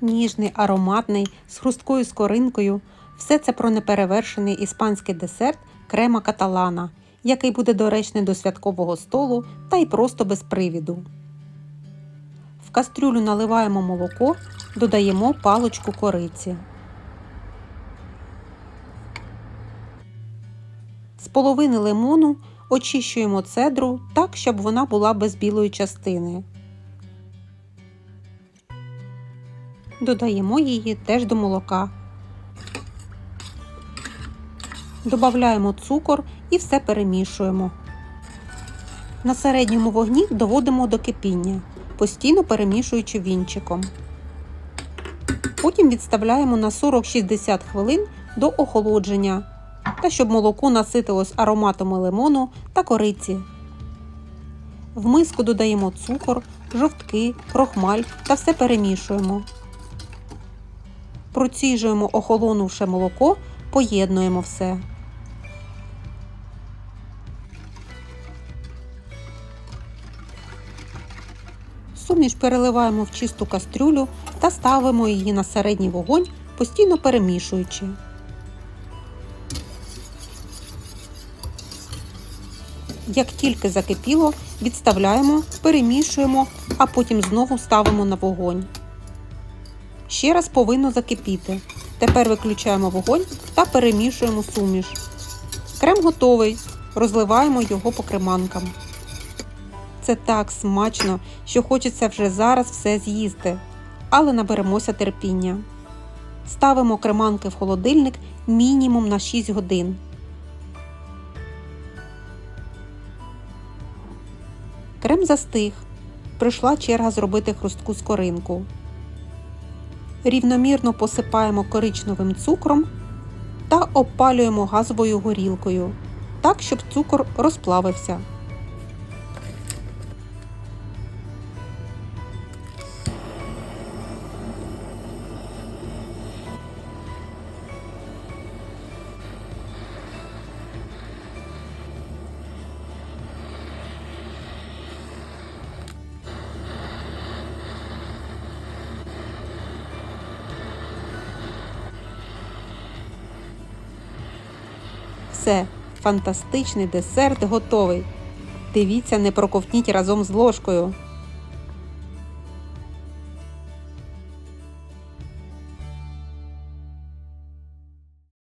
ніжний, ароматний, з хрусткою скоринкою. Все це про неперевершений іспанський десерт крема каталана, який буде доречний до святкового столу та й просто без привіду. В кастрюлю наливаємо молоко, додаємо палочку кориці. З половини лимону очищуємо цедру так, щоб вона була без білої частини. Додаємо її теж до молока. Додаємо цукор і все перемішуємо. На середньому вогні доводимо до кипіння, постійно перемішуючи вінчиком. Потім відставляємо на 40-60 хвилин до охолодження та щоб молоко наситилось ароматами лимону та кориці. В миску додаємо цукор, жовтки, крохмаль та все перемішуємо. Проціжуємо охолонувше молоко, поєднуємо все. Суміш переливаємо в чисту кастрюлю та ставимо її на середній вогонь, постійно перемішуючи. Як тільки закипіло, відставляємо, перемішуємо, а потім знову ставимо на вогонь. Ще раз повинно закипіти. Тепер виключаємо вогонь та перемішуємо суміш. Крем готовий. Розливаємо його по креманкам. Це так смачно, що хочеться вже зараз все з'їсти, але наберемося терпіння. Ставимо креманки в холодильник мінімум на 6 годин. Крем застиг. Прийшла черга зробити хрустку скоринку. Рівномірно посипаємо коричневим цукром та обпалюємо газовою горілкою, так, щоб цукор розплавився. Все, фантастичний десерт готовий. Дивіться, не проковтніть разом з ложкою.